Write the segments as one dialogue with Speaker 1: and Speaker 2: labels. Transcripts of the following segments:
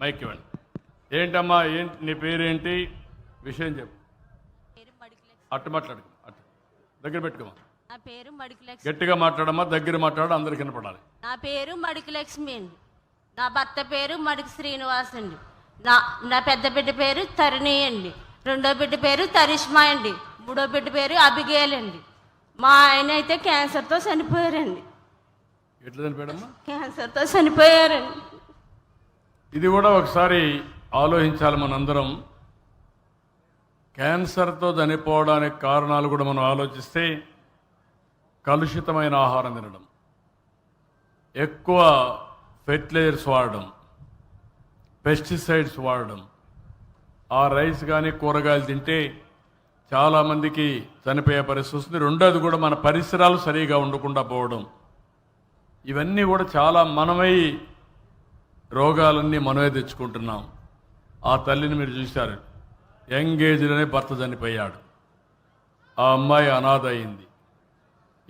Speaker 1: Mic ఇవ్వండి. ఏంటమ్మా ఏంటి నీ పేరేంటి? విషయం చెప్పు. అట్టు మాట్లాడు అట్టు. దగ్గర పెట్టుకోమా?
Speaker 2: నా పేరు మడికిలక్ష్మి
Speaker 1: గట్టిగా మాట్లాడమ్మా దగ్గర మాట్లాడు అందరికి వినపడాలి.
Speaker 2: నా పేరు మడికిలక్ష్మి అండి నా భర్త పేరు మడికి శ్రీనివాస్ అండి. నా నా పెద్ద బిడ్డ పేరు తరుణి అండి. రెండో బిడ్డ పేరు తరిష్మా అండి. మూడో బిడ్డ పేరు అబిగేల్ అండి. మా ఆయన అయితే క్యాన్సర్తో చనిపోయారండి.
Speaker 1: ఎట్లా చనిపోయాడమ్మా?
Speaker 2: క్యాన్సర్తో చనిపోయారండి.
Speaker 1: ఇది కూడా ఒకసారి ఆలోచించాలి మనందరం. క్యాన్సర్తో చనిపోవడానికి కారణాలు కూడా మనం ఆలోచిస్తే కలుషితమైన ఆహారం తినడం ఎక్కువ ఫెర్టిలైజర్స్ వాడడం పెస్టిసైడ్స్ వాడడం ఆ రైస్ కానీ కూరగాయలు తింటే చాలామందికి చనిపోయే పరిస్థితి వస్తుంది. రెండోది కూడా మన పరిసరాలు సరిగా ఉండకుండా పోవడం. ఇవన్నీ కూడా చాలా మనమై రోగాలన్నీ మనమే తెచ్చుకుంటున్నాం. ఆ తల్లిని మీరు చూశారు. యంగ్ ఏజ్లోనే భర్త చనిపోయాడు. ఆ అమ్మాయి అనాథ అయింది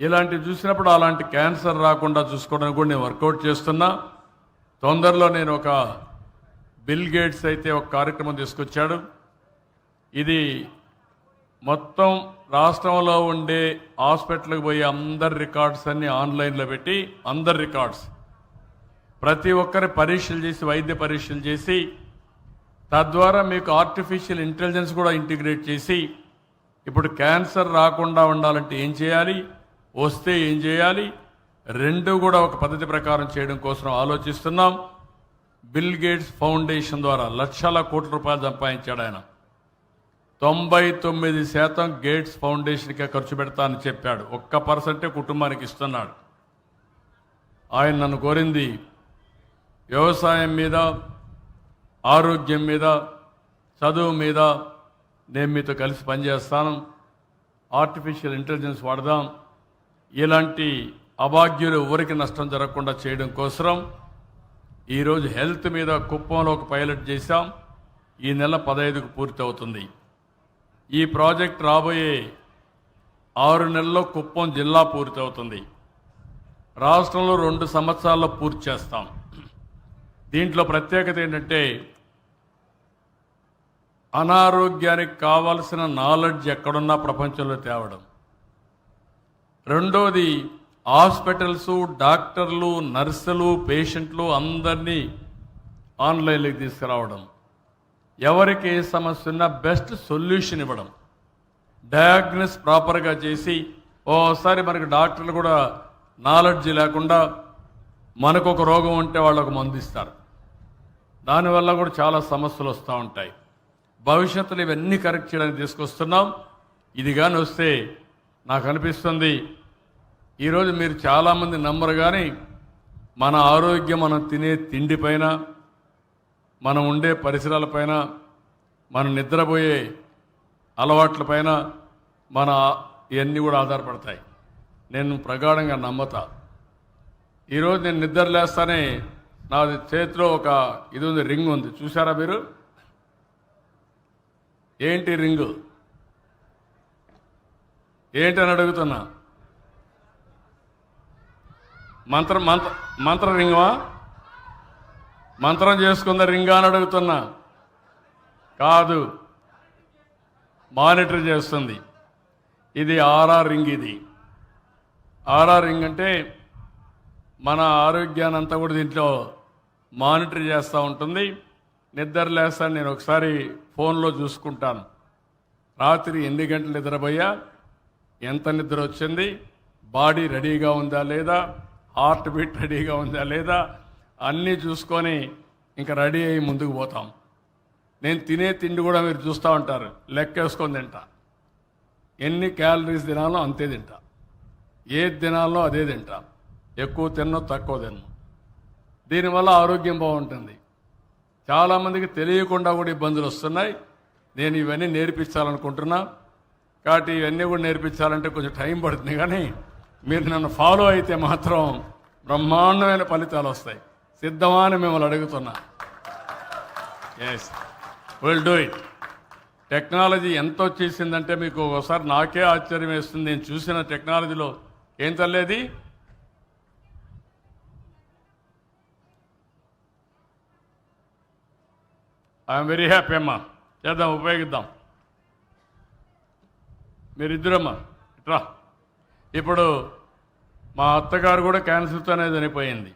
Speaker 1: ఇలాంటివి చూసినప్పుడు అలాంటి క్యాన్సర్ రాకుండా చూసుకోవడానికి కూడా నేను వర్కౌట్ చేస్తున్నా. తొందరలో నేను ఒక బిల్ గేట్స్ అయితే ఒక కార్యక్రమం తీసుకొచ్చాడు. ఇది మొత్తం రాష్ట్రంలో ఉండే హాస్పిటల్కి పోయి అందరి రికార్డ్స్ అన్ని ఆన్లైన్లో పెట్టి అందరి రికార్డ్స్ ప్రతి ఒక్కరి పరీక్షలు చేసి వైద్య పరీక్షలు చేసి తద్వారా మీకు ఆర్టిఫిషియల్ ఇంటెలిజెన్స్ కూడా ఇంటిగ్రేట్ చేసి ఇప్పుడు క్యాన్సర్ రాకుండా ఉండాలంటే ఏం చేయాలి? వస్తే ఏం చేయాలి? రెండు కూడా ఒక పద్ధతి ప్రకారం చేయడం కోసం ఆలోచిస్తున్నాం. బిల్ గేట్స్ ఫౌండేషన్ ద్వారా లక్షల కోట్ల రూపాయలు సంపాదించాడు ఆయన. తొంభై తొమ్మిది శాతం గేట్స్ ఫౌండేషన్కే ఖర్చు పెడతానని చెప్పాడు. ఒక్క పర్సెంటే కుటుంబానికి ఇస్తున్నాడు. ఆయన నన్ను కోరింది వ్యవసాయం మీద ఆరోగ్యం మీద చదువు మీద నేను మీతో కలిసి పనిచేస్తాను. ఆర్టిఫిషియల్ ఇంటెలిజెన్స్ వాడదాం. ఇలాంటి అభాగ్యులు ఎవరికి నష్టం జరగకుండా చేయడం కోసం ఈరోజు హెల్త్ మీద కుప్పంలో ఒక పైలట్ చేశాం. ఈ నెల పదహైదుకు పూర్తి అవుతుంది. ఈ ప్రాజెక్ట్ రాబోయే ఆరు నెలల్లో కుప్పం జిల్లా పూర్తి అవుతుంది. రాష్ట్రంలో రెండు సంవత్సరాల్లో పూర్తి చేస్తాం. దీంట్లో ప్రత్యేకత ఏంటంటే అనారోగ్యానికి కావాల్సిన నాలెడ్జ్ ఎక్కడున్నా ప్రపంచంలో తేవడం. రెండోది హాస్పిటల్స్ డాక్టర్లు నర్సులు పేషెంట్లు అందరినీ ఆన్లైన్లోకి తీసుకురావడం. ఎవరికి ఏ సమస్య ఉన్నా బెస్ట్ సొల్యూషన్ ఇవ్వడం. డయాగ్నోస్ ప్రాపర్గా చేసి ఓసారి మనకి డాక్టర్లు కూడా నాలెడ్జ్ లేకుండా మనకు ఒక రోగం ఉంటే వాళ్ళకు మందు ఇస్తారు. దానివల్ల కూడా చాలా సమస్యలు వస్తూ ఉంటాయి. భవిష్యత్తులో ఇవన్నీ కరెక్ట్ చేయడానికి తీసుకొస్తున్నాం. ఇది కానీ వస్తే నాకు అనిపిస్తుంది ఈరోజు మీరు చాలామంది నమ్మరు కానీ మన ఆరోగ్యం మనం తినే తిండిపైన మనం ఉండే పరిసరాలపైన మనం నిద్రపోయే అలవాట్లపైన మన ఇవన్నీ కూడా ఆధారపడతాయి. నేను ప్రగాఢంగా నమ్మతా. ఈరోజు నేను నిద్ర లేస్తానే నాది చేతిలో ఒక ఇది ఉంది రింగ్ ఉంది. చూసారా మీరు? ఏంటి రింగు? ఏంటని అడుగుతున్నా? మంత్రం మంత్ర మంత్ర రింగమా? మంత్రం చేసుకుందా రింగా అని అడుగుతున్నా. కాదు. మానిటర్ చేస్తుంది. ఇది ఆర్ఆర్ రింగ్ ఇది. ఆర్ఆర్ రింగ్ అంటే మన ఆరోగ్యాన్ని అంతా కూడా దీంట్లో మానిటర్ చేస్తూ ఉంటుంది. నిద్ర లేస్తాను నేను ఒకసారి ఫోన్లో చూసుకుంటాను. రాత్రి ఎన్ని గంటలు నిద్రపోయా? ఎంత నిద్ర వచ్చింది? బాడీ రెడీగా ఉందా లేదా? హార్ట్ బీట్ రెడీగా ఉందా లేదా? అన్నీ చూసుకొని ఇంకా రెడీ అయ్యి ముందుకు పోతాం. నేను తినే తిండి కూడా మీరు చూస్తూ ఉంటారు. లెక్కేసుకొని తింటా. ఎన్ని క్యాలరీస్ తినాలో అంతే తింటా. ఏది తినాలో అదే తింటా. ఎక్కువ తిన్నో తక్కువ తిన్నో. దీనివల్ల ఆరోగ్యం బాగుంటుంది. చాలామందికి తెలియకుండా కూడా ఇబ్బందులు వస్తున్నాయి. నేను ఇవన్నీ నేర్పించాలనుకుంటున్నా. కాబట్టి ఇవన్నీ కూడా నేర్పించాలంటే కొంచెం టైం పడుతుంది కానీ మీరు నన్ను ఫాలో అయితే మాత్రం బ్రహ్మాండమైన ఫలితాలు వస్తాయి. సిద్ధమా అని మిమ్మల్ని అడుగుతున్నా. Yes will do it technology ఎంత వచ్చేసిందంటే మీకు ఒకసారి నాకే ఆశ్చర్యం వేస్తుంది. నేను చూసిన టెక్నాలజీలో ఏం తల్లేది? ఐఎమ్ వెరీ హ్యాపీ అమ్మా. చేద్దాం ఉపయోగిద్దాం. మీరిద్దరమ్మా ఇట్రా ఇప్పుడు మా అత్తగారు కూడా క్యాన్సర్తోనే చనిపోయింది.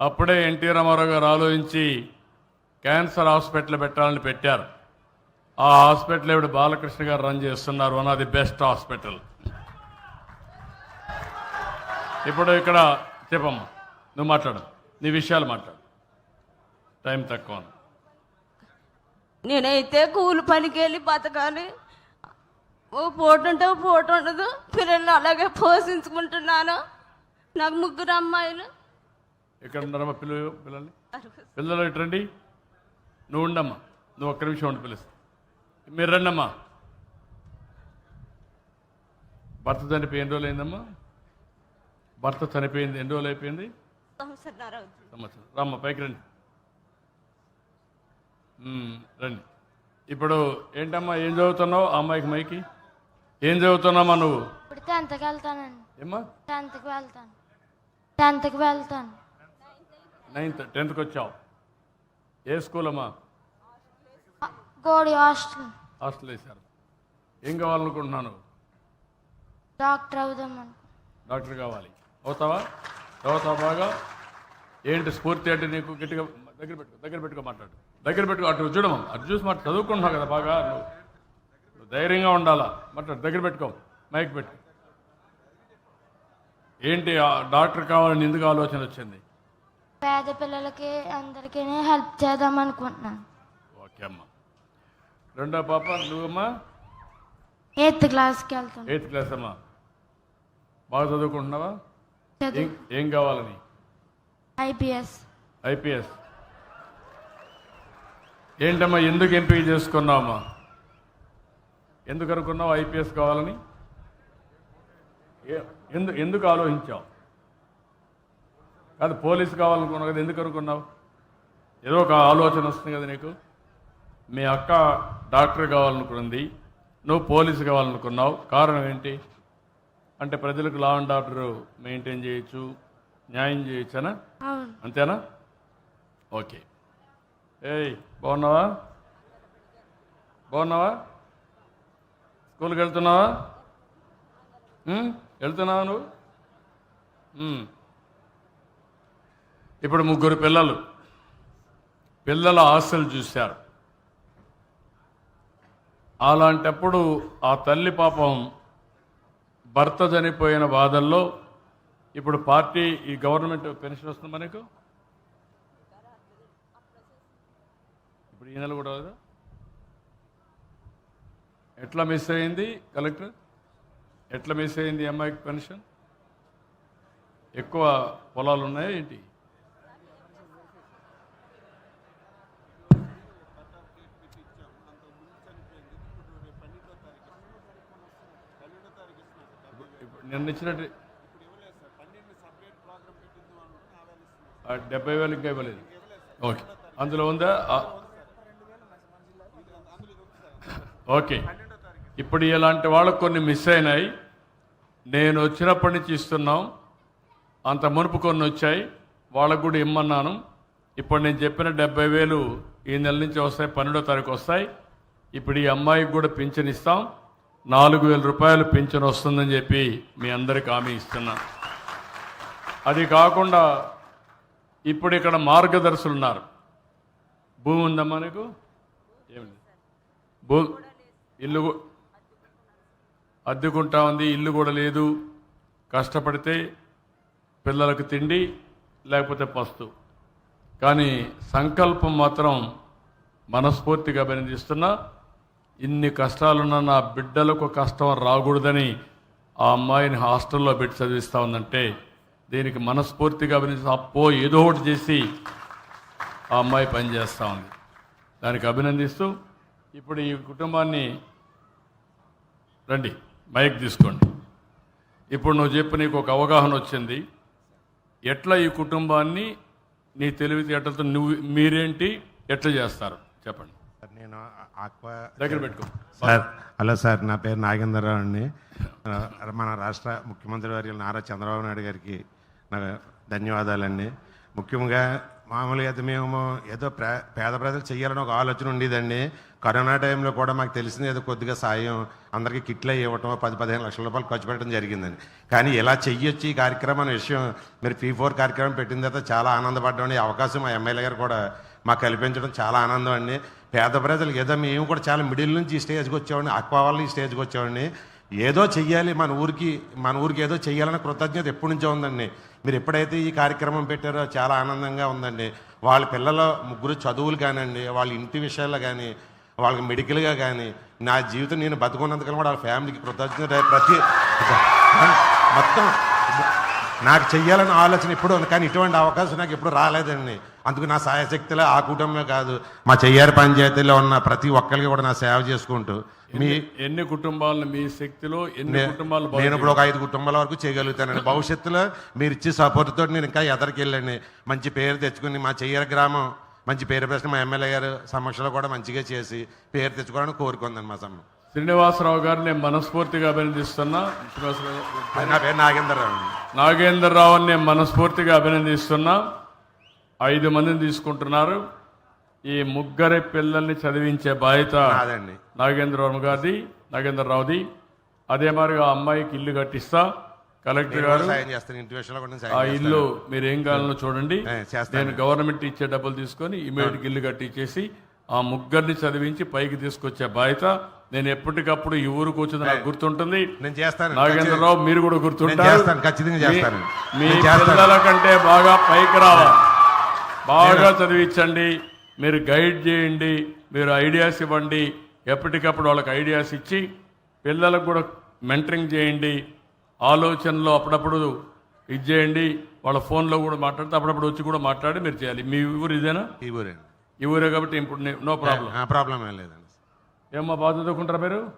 Speaker 1: అప్పుడే ఎన్టీ రామారావు గారు ఆలోచించి క్యాన్సర్ హాస్పిటల్ పెట్టాలని పెట్టారు. ఆ హాస్పిటల్ ఇప్పుడు బాలకృష్ణ గారు రన్ చేస్తున్నారు one of the best hospital. ఇప్పుడు ఇక్కడ చెప్పమ్మా నువ్వు మాట్లాడు నీ విషయాలు మాట్లాడు. టైం తక్కువ ఉంది.
Speaker 2: నేనైతే కూలి పనికి వెళ్ళి బతకాలి. ఓ పూట ఉంటే ఓ పూట ఉండదు. పిల్లల్ని అలాగే పోషించుకుంటున్నాను. నాకు ముగ్గురు అమ్మాయిలు.
Speaker 1: ఎక్కడ ఉన్నారమ్మా పిల్లలు పిల్లల్ని? పిల్లలు ఇటు రండి. నువ్వు ఉండమ్మా. నువ్వు ఒక్క నిమిషం ఉండి పిలుస్తా. మీరు రండమ్మా. భర్త చనిపోయి ఎన్ని రోజులు అయిందమ్మా? భర్త చనిపోయింది ఎన్ని రోజులు అయిపోయింది. సంవత్సరం. రమ్మ పైకి రండి. రండి. ఇప్పుడు ఏంటమ్మా ఏం చదువుతున్నావు? ఆ అమ్మాయికి మైకి. ఏం చదువుతున్నామా నువ్వు?
Speaker 3: ఇప్పుడు టెన్త్కి వెళ్తానండి.
Speaker 1: ఏమ్మా?
Speaker 3: టెన్త్కి వెళ్తాను. టెన్త్కి వెళ్తాను.
Speaker 1: నైన్త్ టెన్త్కి వచ్చావు. ఏ స్కూల్ అమ్మా?
Speaker 3: గోడి హాస్టల్.
Speaker 1: హాస్టల్ వేశారు. ఏం కావాలనుకుంటున్నాను?
Speaker 3: డాక్టర్ అవుదామని.
Speaker 1: డాక్టర్ కావాలి. అవుతావా చదువుతావా బాగా? ఏంటి స్ఫూర్తి అంటే నీకు గట్టిగా దగ్గర పెట్టుకో దగ్గర పెట్టుకో మాట్లాడు. దగ్గర పెట్టుకో అటు చూడమా. అటు చూసి మాట చదువుకుంటున్నావు కదా బాగా నువ్వు. ధైర్యంగా ఉండాలా? మాట్లాడు దగ్గర పెట్టుకో మైక్ పెట్టు ఏంటి డాక్టర్ కావాలని ఎందుకు ఆలోచన వచ్చింది?
Speaker 3: పేద పిల్లలకి అందరికీ హెల్ప్ చేద్దాం అనుకుంటున్నాను
Speaker 1: ఓకే అమ్మా. రెండో పాప నువ్వమ్మా?
Speaker 3: ఎయిత్ క్లాస్కి వెళ్తాను
Speaker 1: ఎయిత్ క్లాస్ అమ్మా. బాగా చదువుకుంటున్నావా? ఏం
Speaker 3: చదువు
Speaker 1: ఏం కావాలని?
Speaker 3: ఐపీఎస్.
Speaker 1: ఐపీఎస్. ఏంటమ్మా ఎందుకు ఎంపిక చేసుకున్నావమ్మా ఎందుకు అనుకున్నావు ఐపీఎస్ కావాలని? ఎందు ఎందుకు ఆలోచించావు? కాదు పోలీస్ కావాలనుకున్నావు కదా ఎందుకు అనుకున్నావు? ఏదో ఒక ఆలోచన వస్తుంది కదా నీకు? మీ అక్క డాక్టర్ కావాలనుకున్నది నువ్వు పోలీస్ కావాలనుకున్నావు. కారణం ఏంటి? అంటే ప్రజలకు లా అండ్ ఆర్డర్ మెయింటైన్ చేయొచ్చు న్యాయం చేయొచ్చనా? అంతేనా? ఓకే. ఏయ్ బాగున్నావా? బాగున్నావా? స్కూల్కి వెళ్తున్నావా? వెళ్తున్నావా నువ్వు? ఇప్పుడు ముగ్గురు పిల్లలు. పిల్లల ఆశలు చూశారు. అలాంటప్పుడు ఆ తల్లి పాపం భర్త చనిపోయిన బాధల్లో ఇప్పుడు పార్టీ ఈ గవర్నమెంట్ పెన్షన్ వస్తుంది మనకు ఇప్పుడు ఈ నెల కూడా కదా ఎట్లా మిస్ అయింది కలెక్టర్? ఎట్లా మిస్ అయింది అమ్మాయికి పెన్షన్ ఎక్కువ పొలాలు ఉన్నాయా ఏంటి? ఇప్పుడు నిన్న ఇచ్చినట్టు డెబ్బై వేలు ఇంకా ఇవ్వలేదు. ఓకే. అందులో ఉందా ఆ. ఓకే. ఇప్పుడు ఇలాంటి వాళ్ళకు కొన్ని మిస్ అయినాయి. నేను వచ్చినప్పటి నుంచి ఇస్తున్నాం. అంత మునుపు కొన్ని వచ్చాయి. వాళ్ళకు కూడా ఇమ్మన్నాను. ఇప్పుడు నేను చెప్పిన డెబ్బై వేలు ఈ నెల నుంచి వస్తాయి పన్నెండో తారీఖు వస్తాయి. ఇప్పుడు ఈ అమ్మాయికి కూడా పింఛన్ ఇస్తాం. నాలుగు వేల రూపాయలు పింఛన్ వస్తుందని చెప్పి మీ అందరికి హామీ ఇస్తున్నాను అది కాకుండా ఇప్పుడు ఇక్కడ మార్గదర్శులు ఉన్నారు. భూమి ఉందమ్మా నీకు? ఏమి భూ ఇల్లు అద్దెకుంటా ఉంది ఇల్లు కూడా లేదు. కష్టపడితే పిల్లలకు తిండి లేకపోతే పస్తు. కానీ సంకల్పం మాత్రం మనస్ఫూర్తిగా అభినందిస్తున్నా ఇన్ని కష్టాలున్న నా బిడ్డలకు కష్టం రాకూడదని ఆ అమ్మాయిని హాస్టల్లో పెట్టి చదివిస్తా ఉందంటే దీనికి మనస్ఫూర్తిగా అభినందిస్తూ అప్పో ఏదో ఒకటి చేసి ఆ అమ్మాయి పనిచేస్తూ ఉంది. దానికి అభినందిస్తూ ఇప్పుడు ఈ కుటుంబాన్ని రండి మైక్ తీసుకోండి. ఇప్పుడు నువ్వు చెప్పు నీకు ఒక అవగాహన వచ్చింది. ఎట్లా ఈ కుటుంబాన్ని నీ తెలివితేటలతో నువ్వు మీరేంటి ఎట్లా చేస్తారు? చెప్పండి.
Speaker 4: సార్, నేను ఆక్వా
Speaker 1: దగ్గర పెట్టుకో.
Speaker 4: సార్ హలో సార్ నా పేరు నాగేంద్రరావు అండి. మన రాష్ట్ర ముఖ్యమంత్రి వారి నారా చంద్రబాబు నాయుడు గారికి నా ధన్యవాదాలండి. ముఖ్యంగా మామూలుగా అయితే మేము ఏదో పేద ప్రజలు చేయాలని ఒక ఆలోచన ఉండేదండి. కరోనా టైంలో కూడా మాకు తెలిసింది ఏదో కొద్దిగా సాయం అందరికీ కిట్లు ఇవ్వటం పది పదిహేను లక్షల రూపాయలు ఖర్చు పెట్టడం జరిగిందండి. కానీ ఇలా చెయ్యొచ్చు ఈ కార్యక్రమం అనే విషయం మీరు పీ ఫోర్ కార్యక్రమం పెట్టిన తర్వాత చాలా ఆనందపడ్డాం ఈ అవకాశం మా ఎమ్మెల్యే గారు కూడా మాకు కల్పించడం చాలా ఆనందం అండి. పేద ప్రజలకు ఏదో మేము కూడా చాలా మిడిల్ నుంచి ఈ స్టేజ్కి వచ్చామండి. అక్వా వాళ్ళు ఈ స్టేజ్కి వచ్చామండి. ఏదో చెయ్యాలి మన ఊరికి మన ఊరికి ఏదో చెయ్యాలన్న కృతజ్ఞత ఎప్పటి నుంచో ఉందండి. మీరు ఎప్పుడైతే ఈ కార్యక్రమం పెట్టారో చాలా ఆనందంగా ఉందండి. వాళ్ళ పిల్లల ముగ్గురు చదువులు కానివ్వండి వాళ్ళ ఇంటి విషయాల్లో కానీ వాళ్ళకి మెడికల్గా కానీ నా జీవితం నేను బతుకున్నందుకని కూడా వాళ్ళ ఫ్యామిలీకి కృతజ్ఞత ప్రతి మొత్తం నాకు చెయ్యాలని ఆలోచన ఎప్పుడు ఉంది. కానీ ఇటువంటి అవకాశం నాకు ఎప్పుడు రాలేదండి. అందుకు నా సాయశక్తిలో ఆ కుటుంబమే కాదు మా చెయ్యారి పంచాయతీలో ఉన్న ప్రతి ఒక్కరికి కూడా నా సేవ చేసుకుంటూ మీ
Speaker 1: ఎన్ని కుటుంబాలను మీ శక్తిలో ఎన్ని కుటుంబాలు
Speaker 4: నేను ఇప్పుడు ఒక ఐదు కుటుంబాల వరకు చేయగలుగుతానండి. భవిష్యత్తులో మీరు ఇచ్చే సపోర్ట్ తోటి నేను ఇంకా ఎదరికి వెళ్ళండి. మంచి పేరు తెచ్చుకుని మా చెయ్యర గ్రామం మంచి పేరు ప్రశ్న మా ఎమ్మెల్యే గారు సమక్షంలో కూడా మంచిగా చేసి పేరు తెచ్చుకోవడానికి కోరుకుందండి మా సమ్మ
Speaker 1: శ్రీనివాసరావు గారిని నేను మనస్ఫూర్తిగా అభినందిస్తున్నా. శ్రీనివాసరావు గారు-
Speaker 4: నా పేరు నాగేంద్రరావు అండి.
Speaker 1: నాగేంద్రరావుని నేను మనస్ఫూర్తిగా అభినందిస్తున్నా. ఐదు మందిని తీసుకుంటున్నారు. ఈ ముగ్గురి పిల్లల్ని చదివించే బాధ్యత
Speaker 4: నాదండి
Speaker 1: నాగేంద్రరావు గారిది నాగేంద్రరావుది. అదే మరిగా ఆ అమ్మాయికి ఇల్లు కట్టిస్తా. కలెక్టర్ గారు
Speaker 4: సాయం చేస్తాను. ఇంటి విషయంలో కూడా నేను
Speaker 1: ఆ
Speaker 4: సాయం చేస్తాను.
Speaker 1: ఇల్లు మీరు ఏం కావాలో చూడండి.
Speaker 4: ఏ, చేస్తాను.
Speaker 1: నేను గవర్నమెంట్ ఇచ్చే డబ్బులు తీసుకొని ఇమీడియట్ ఇల్లు కట్టించేసి ఆ ముగ్గురిని చదివించి పైకి తీసుకొచ్చే బాధ్యత నేను ఎప్పటికప్పుడు ఈ ఊరికి వచ్చింది నాకు గుర్తుంటుంది.
Speaker 4: నేను చేస్తాను.
Speaker 1: నాగేంద్రరావు మీరు కూడా
Speaker 4: నేను
Speaker 1: గుర్తుంటారు
Speaker 4: చేస్తాను ఖచ్చితంగా చేస్తాను.
Speaker 1: మీ
Speaker 4: నేను చేస్తాను.
Speaker 1: పిల్లల కంటే బాగా పైకి రావాలి. బాగా చదివించండి. మీరు గైడ్ చేయండి మీరు ఐడియాస్ ఇవ్వండి. ఎప్పటికప్పుడు వాళ్ళకి ఐడియాస్ ఇచ్చి పిల్లలకు కూడా మెంటరింగ్ చేయండి. ఆలోచనలో అప్పుడప్పుడు ఇది చేయండి. వాళ్ళ ఫోన్లో కూడా మాట్లాడితే అప్పుడప్పుడు వచ్చి కూడా మాట్లాడి మీరు చేయాలి. మీ ఊరు ఇదేనా?
Speaker 4: ఈ ఊరండి
Speaker 1: ఈ ఊరే కాబట్టి ఇప్పుడు నో ప్రాబ్లం
Speaker 4: ఆ ప్రాబ్లం ఏం లేదండి.
Speaker 1: ఏమ్మా బాగా చదువుకుంటారా మీరు?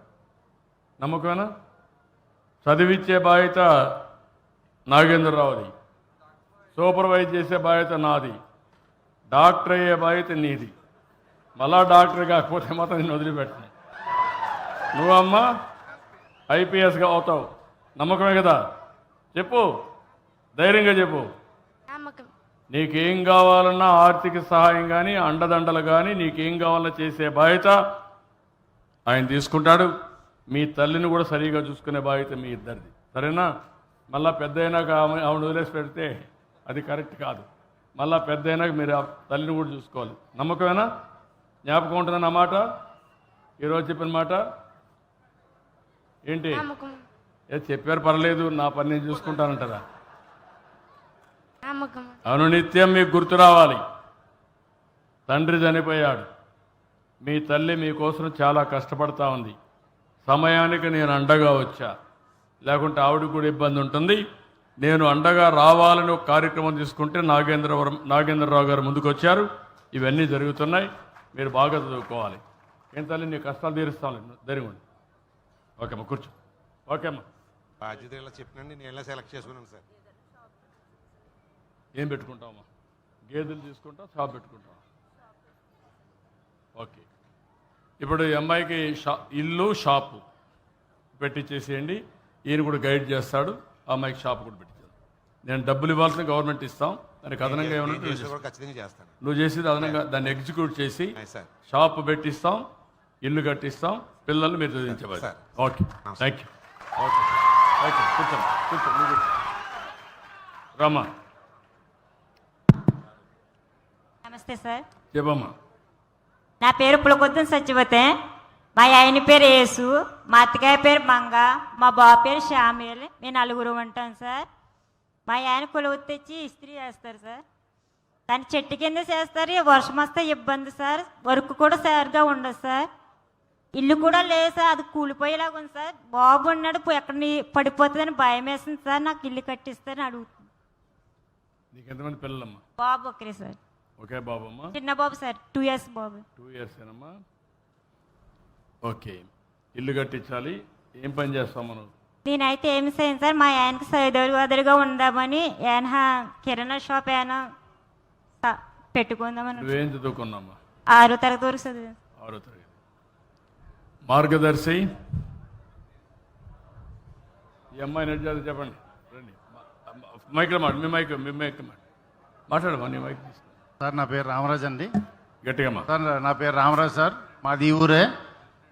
Speaker 1: నమ్మకమేనా? చదివిచ్చే బాధ్యత నాగేంద్రరావుది. సూపర్వైజ్ చేసే బాధ్యత నాది. డాక్టర్ అయ్యే బాధ్యత నీది. మళ్ళా డాక్టర్ కాకపోతే మాత్రం నేను వదిలిపెట్టను. నువ్వమ్మా ఐపీఎస్గా అవుతావు. నమ్మకమే కదా? చెప్పు. ధైర్యంగా చెప్పు. నీకేం కావాలన్నా ఆర్థిక సహాయం కానీ అండదండలు కానీ నీకేం కావాలన్నా చేసే బాధ్యత ఆయన తీసుకుంటాడు. మీ తల్లిని కూడా సరిగా చూసుకునే బాధ్యత మీ ఇద్దరిది. సరేనా? మళ్ళా పెద్ద అయినాక ఆమె ఆమెను వదిలేసి పెడితే అది కరెక్ట్ కాదు. మళ్ళా పెద్ద అయినాక మీరు ఆ తల్లిని కూడా చూసుకోవాలి. నమ్మకమేనా? జ్ఞాపకం ఉంటుందా నా మాట? ఈరోజు చెప్పిన మాట? ఏంటి? ఏ చెప్పారు పర్లేదు నా పని నేను చూసుకుంటానంటారా? అనునిత్యం మీకు గుర్తు రావాలి. తండ్రి చనిపోయాడు. మీ తల్లి మీకోసం చాలా కష్టపడతా ఉంది. సమయానికి నేను అండగా వచ్చా. లేకుంటే ఆవిడ కూడా ఇబ్బంది ఉంటుంది. నేను అండగా రావాలని ఒక కార్యక్రమం తీసుకుంటే నాగేంద్రవరం నాగేంద్రరావు గారు ముందుకు వచ్చారు ఇవన్నీ జరుగుతున్నాయి. మీరు బాగా చదువుకోవాలి. ఏం తల్లి నీ కష్టాలు తీరుస్తాను. ధైర్యం ఉండి. ఓకేమ్మా కూర్చో. ఓకేమ్మా
Speaker 4: బాధ్యత ఇలా చెప్పినండి. నేను ఇలా సెలెక్ట్ చేసుకున్నాను సార్.
Speaker 1: ఏం పెట్టుకుంటామమ్మా గేదెలు తీసుకుంటాం షాప్ పెట్టుకుంటాం ఓకే. ఇప్పుడు ఈ అమ్మాయికి షా ఇల్లు షాపు. పెట్టించేసేయండి ఈయన కూడా గైడ్ చేస్తాడు. అమ్మాయికి షాప్ కూడా పెట్టించాడు నేను డబ్బులు ఇవ్వాల్సిన గవర్నమెంట్ ఇస్తాం. దానికి అదనంగా ఏమన్నా నువ్వు చేసేది అదనంగా దాన్ని ఎగ్జిక్యూట్ చేసి షాప్ పెట్టిస్తాం ఇల్లు కట్టిస్తాం పిల్లల్ని మీరు చదివించవాలి
Speaker 4: sir.
Speaker 1: Okay thank you okay కూర్చోండి. రామా.
Speaker 5: నమస్తే సార్
Speaker 1: చెప్పమ్మా.
Speaker 5: నా పేరు పులకొద్దున సత్యవతే. మా ఆయన పేరు యేసు మా అత్తగారి పేరు మంగ మా బాబు పేరు శ్యామేల్ మేము నలుగురు ఉంటాం సార్. మా ఆయన కొలువు తెచ్చి ఇస్త్రీ చేస్తారు సార్. దాన్ని చెట్టు కింద చేస్తారు వర్షం వస్తే ఇబ్బంది సార్. వర్క్ కూడా సరిగా ఉండదు సార్. ఇల్లు కూడా లేదు సార్ అది కూలిపోయేలాగా ఉంది సార్. బాబు ఉన్నాడు ఎక్కడ పడిపోతుందని భయం వేసింది సార్. నాకు ఇల్లు కట్టిస్తారని అడుగుతుంది
Speaker 1: నీకు ఎంతమంది పిల్లలమ్మా?
Speaker 5: బాబు ఒకరే సార్.
Speaker 1: ఒకే బాబమ్మా?
Speaker 5: చిన్న బాబు సార్ టూ ఇయర్స్ బాబు.
Speaker 1: టూ ఇయర్స్ ఏనమ్మా ఓకే. ఇల్లు కట్టించాలి. ఏం పని చేస్తాం మనం?
Speaker 5: నేనైతే ఏమి చేయను సార్ మా ఆయనకి సైదోలు వదులుగా ఉందామని ఏమైనా కిరాణా షాప్ స- పెట్టుకుందామని
Speaker 1: నువ్వేం చదువుకున్నామా
Speaker 5: ఆరో తరగతి వరకు చదివాను.
Speaker 1: ఆరో తరగతి. మార్గదర్శి. ఈ అమ్మాయి నెట్ చదివి చెప్పండి. రండి. మైక్లో మాట మీ మైక్ మీ మైక్ మాట మాట్లాడమా నీ మైక్ తీసుకో.
Speaker 6: సార్ నా పేరు రామరాజ్ అండి.
Speaker 1: గట్టిగా మా
Speaker 6: సార్ నా పేరు రామరాజ్ సార్. మాది ఈ ఊరే.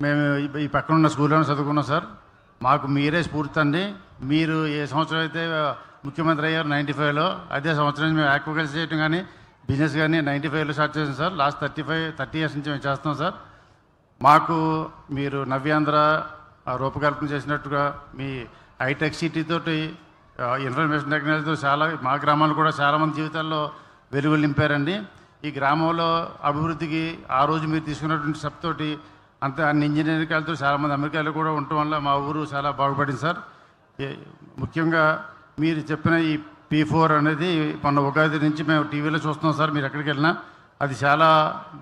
Speaker 6: మేము ఈ- పక్కన ఉన్న స్కూల్లోనే చదువుకున్నాం సార్. మాకు మీరే స్ఫూర్తి అండి మీరు ఏ సంవత్సరం అయితే ముఖ్యమంత్రి అయ్యారు నైంటీ ఫైవ్లో అదే సంవత్సరం నుంచి మేము ఆక్వాకల్చర్ చేయడం కానీ బిజినెస్ కానీ నైంటీ ఫైవ్లో స్టార్ట్ చేసాం sir. Last thirty five thirty years నుంచి మేము చేస్తాం సార్. మాకు మీరు నవ్యాంధ్ర రూపకల్పన చేసినట్టుగా మీ హైటెక్ సిటీతోటి ఇన్ఫర్మేషన్ టెక్నాలజీతో చాలా మా గ్రామాలు కూడా చాలామంది జీవితాల్లో వెలుగులు నింపారండి. ఈ గ్రామంలో అభివృద్ధికి ఆ రోజు మీరు తీసుకున్నటువంటి సబ్తోటి అంత అన్ని ఇంజనీరింగ్ కాలతో చాలామంది అమెరికాలో కూడా ఉండటం వల్ల మా ఊరు చాలా బాగుపడింది సార్. ముఖ్యంగా మీరు చెప్పిన ఈ పీ ఫోర్ అనేది మొన్న ఉగాది నుంచి మేము టీవీలో చూస్తున్నాం సార్ మీరు ఎక్కడికి వెళ్ళినా. అది చాలా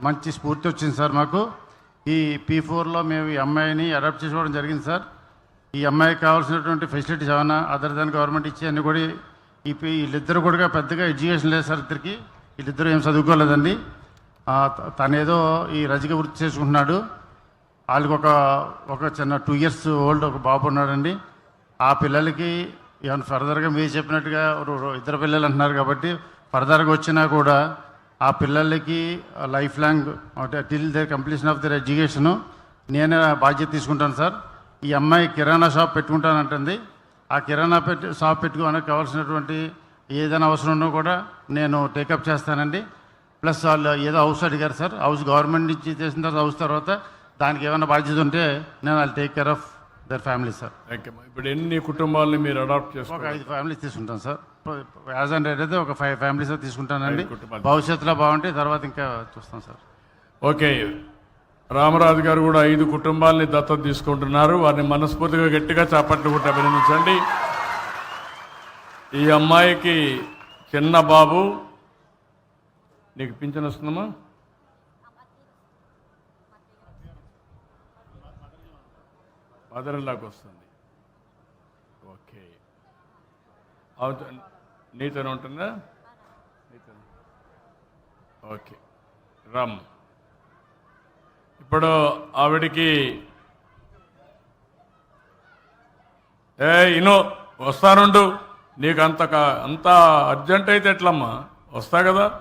Speaker 6: మంచి స్ఫూర్తి వచ్చింది సార్ మాకు. ఈ పీ ఫోర్లో మేము ఈ అమ్మాయిని అడాప్ట్ చేసుకోవడం జరిగింది సార్. ఈ అమ్మాయికి కావాల్సినటువంటి ఫెసిలిటీస్ ఏమైనా అదర్ దాన్ గవర్నమెంట్ ఇచ్చి అన్ని కూడా ఈ వీళ్ళిద్దరు కూడా పెద్దగా ఎడ్యుకేషన్ లేదు సార్ ఇద్దరికి. వీళ్ళిద్దరూ ఏం చదువుకోలేదండి. తనేదో ఈ రజక వృత్తి చేసుకుంటున్నాడు. వాళ్ళకి ఒక ఒక చిన్న టూ ఇయర్స్ ఓల్డ్ ఒక బాబు ఉన్నాడండి. ఆ పిల్లలకి ఏమైనా ఫర్దర్గా మీరు చెప్పినట్టుగా ఇద్దరు పిల్లలు అంటున్నారు కాబట్టి ఫర్దర్గా వచ్చినా కూడా ఆ పిల్లలకి లైఫ్ లాంగ్ అంటే till the completion of their education నేనే బాధ్యత తీసుకుంటాను సార్. ఈ అమ్మాయి కిరాణా షాప్ పెట్టుకుంటానంటుంది. ఆ కిరాణా పెట్టి షాప్ పెట్టుకోవడానికి కావాల్సినటువంటి ఏదైనా అవసరం ఉన్నా కూడా నేను టేకప్ చేస్తానండి. ప్లస్ వాళ్ళు ఏదో హౌస్ అడిగారు సార్. హౌస్ గవర్నమెంట్ నుంచి చేసిన తర్వాత హౌస్ తర్వాత దానికి ఏమైనా బాధ్యత ఉంటే నేను వాళ్ళు take care of their family sir.
Speaker 1: ఇప్పుడు ఎన్ని కుటుంబాలని మీరు అడాప్ట్
Speaker 6: ఒక
Speaker 1: చేసుకోవాలి?
Speaker 6: ఐదు ఫ్యామిలీస్ తీసుకుంటాను సార్. యాజ్ అండ్ అయితే ఒక ఫైవ్ ఫ్యామిలీస్ తీసుకుంటానండి. భవిష్యత్తులో బాగుంటే తర్వాత ఇంకా చూస్తాం సార్.
Speaker 1: ఓకే రామరాజు గారు కూడా ఐదు కుటుంబాలని దత్తత తీసుకుంటున్నారు. వారిని మనస్ఫూర్తిగా గట్టిగా చాపట్లు కూడా అభినందించండి. ఈ అమ్మాయికి చిన్న బాబు. నీకు పింఛన్ వస్తుందమ్మా? మదర్లాగా వస్తుంది ఓకే. అవుత నీతోనే ఉంటుందా? నీతోనే ఓకే. రమ్. ఇప్పుడు ఆవిడికి ఏ ఇనో వస్తానుండు. నీకు అంత క- అంత అర్జెంట్ అయితే ఎట్లమ్మా? వస్తా కదా.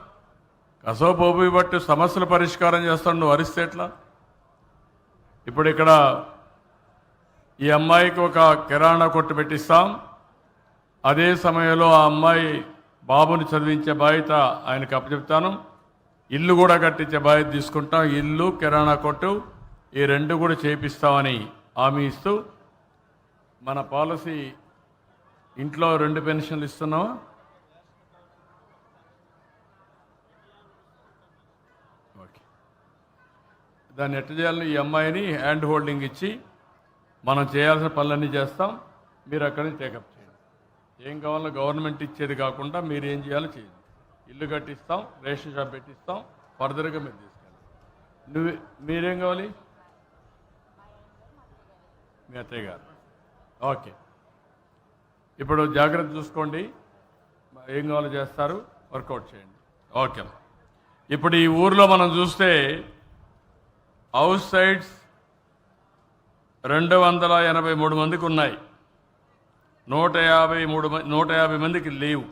Speaker 1: కసోపోబి బట్టి సమస్యల పరిష్కారం చేస్తాడు నువ్వు అరిస్తే ఎట్లా? ఇప్పుడు ఇక్కడ ఈ అమ్మాయికి ఒక కిరాణా కొట్టు పెట్టిస్తాం. అదే సమయంలో ఆ అమ్మాయి బాబుని చదివించే బాధ్యత ఆయనకు అప్పచెప్తాను. ఇల్లు కూడా కట్టించే బాధ్యత తీసుకుంటాం. ఇల్లు కిరాణా కొట్టు ఈ రెండు కూడా చేపిస్తామని హామీ ఇస్తూ మన పాలసీ ఇంట్లో రెండు పెన్షన్లు ఇస్తున్నావా? ఓకే. దాన్ని ఎట్ట చేయాలని ఈ అమ్మాయిని హ్యాండ్ హోల్డింగ్ ఇచ్చి మనం చేయాల్సిన పనులన్నీ చేస్తాం. మీరు అక్కడి నుంచి టేకప్ చేయండి. ఏం కావాలో గవర్నమెంట్ ఇచ్చేది కాకుండా మీరు ఏం చేయాలో చేయండి. ఇల్లు కట్టిస్తాం రేషన్ షాప్ పెట్టిస్తాం ఫర్దర్గా మీరు తీసుకెళ్ళాలి నువ్వు మీరేం కావాలి? మీ అత్తయ్య గారు. ఓకే. ఇప్పుడు జాగ్రత్త చూసుకోండి. ఏం కావాలో చేస్తారు? వర్కౌట్ చేయండి. ఓకే ఇప్పుడు ఈ ఊర్లో మనం చూస్తే అవుట్ సైడ్స్ రెండు వందల ఎనభై మూడు మందికి ఉన్నాయి. నూట యాభై మూడు నూట యాభై మందికి లేవు.